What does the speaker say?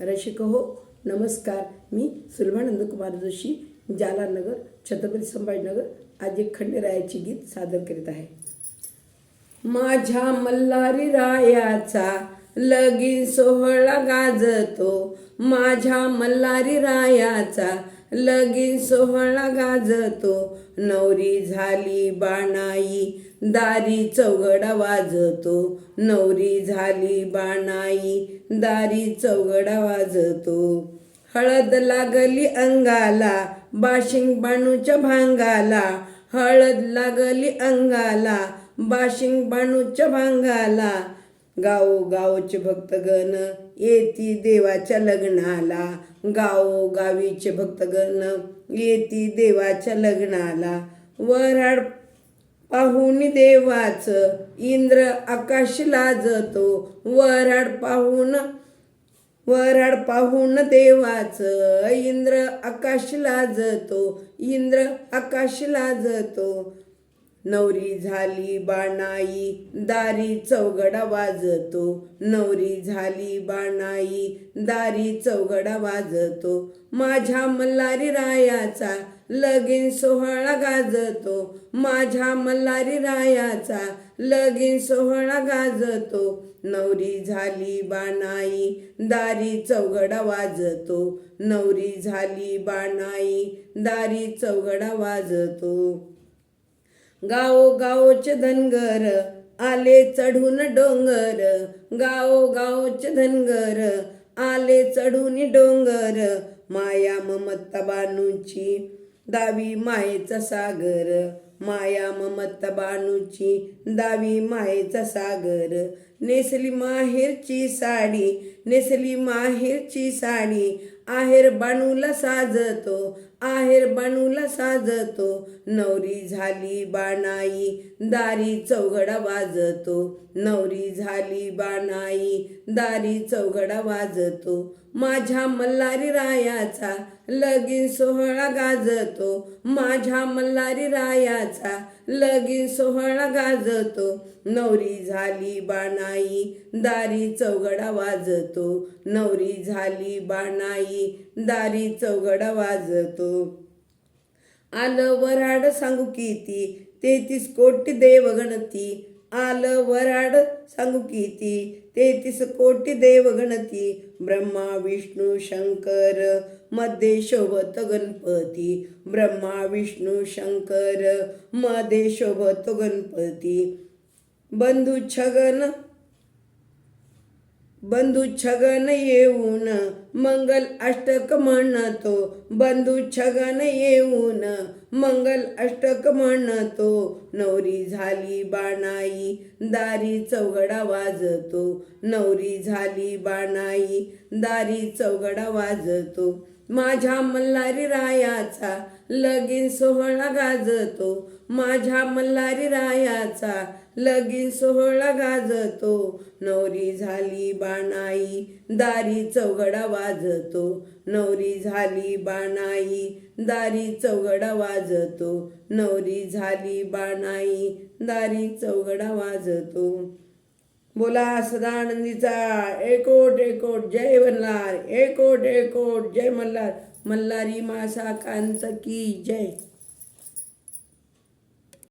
रसिक हो नमस्कार. मी सुलभानंद कुमार जोशी जालानगर छत्रपती संभाजीनगर आज एक खंडेरायाची गीत सादर करीत आहे. माझ्या मल्हारी रायाचा लगीन सोहळा गाजतो. माझ्या मल्हारी रायाचा लगीन सोहळा गाजतो. नवरी झाली बाणाई दारी चौघडा वाजतो. नवरी झाली बाणाई दारी चौघडा वाजतो. हळद लागली अंगाला बाशिंग बाणूच्या भांगाला. हळद लागली अंगाला बाशिंग बाणूच्या भांगाला. गाव गावचे भक्तगण येती देवाच्या लग्नाला. गाव गावीचे भक्तगण येती देवाच्या लग्नाला. वराड पाहून देवाचं इंद्र आकाश लाजतो वराड पाहून वराड पाहून देवाचं इंद्र आकाश लाजतो इंद्र आकाश लाजतो नवरी झाली बाणाई दारी चौघडा वाजतो. नवरी झाली बाणाई दारी चौघडा वाजतो. माझ्या मल्हारी रायाचा लगीन सोहळा गाजतो. माझ्या मल्हारी रायाचा लगीन सोहळा गाजतो. नवरी झाली बाणाई दारी चौघडा वाजतो. नवरी झाली बाणाई दारी चौघडा वाजतो. गाओ गावचे धनगर आले चढून डोंगर. गाओ गावचे धनगर आले चढून डोंगर. माया ममता बानूची दावी मायेचा सागर. माया ममता बानूची दावी मायेचा सागर. नेसली माहेरची साडी नेसली माहेरची साडी. आहेर बाणूला साजतो आहेर बाणूला साजतो. नवरी झाली बाणाई दारी चौघडा वाजतो. नवरी झाली बाणाई दारी चौघडा वाजतो. माझ्या मल्हारी रायाचा लगीन सोहळा गाजतो. माझ्या मल्हारी रायाचा लगीन सोहळा गाजतो. नवरी झाली बाणाई दारी चौघडा वाजतो. नवरी झाली बाणाई दारी चौघडा वाजतो. आलं वराड सांगू किती? तेहतीस कोटी देवगणती. आलं वराड सांगू किती? तेहतीस कोटी देवगणती. ब्रह्मा विष्णू शंकरमध्ये शोभत गणपती. ब्रह्मा विष्णू शंकरमध्ये शोभत गणपती. बंधू छगन बंधू छगन येऊन मंगल अष्टक म्हणतो बंधू छगन येऊन. मंगल अष्टक म्हणतो नवरी झाली बाणाई दारी चौघडा वाजतो. नवरी झाली बाणाई दारी चौघडा वाजतो. माझ्या मल्हारी रायाचा लगीन सोहळा गाजतो. माझ्या मल्हारी रायाचा लगीन सोहळा गाजतो. नवरी झाली बाणाई दारी चौघडा वाजतो. नवरी झाली बाणाई दारी चौघडा वाजतो. नवरी झाली बाणाई दारी चौघडा वाजतो. बोला सदानंदीचा एकोट एकोट जय मल्हार. एकोट एकोट जय मल्हार. मल्हारी मासा कांत की जय.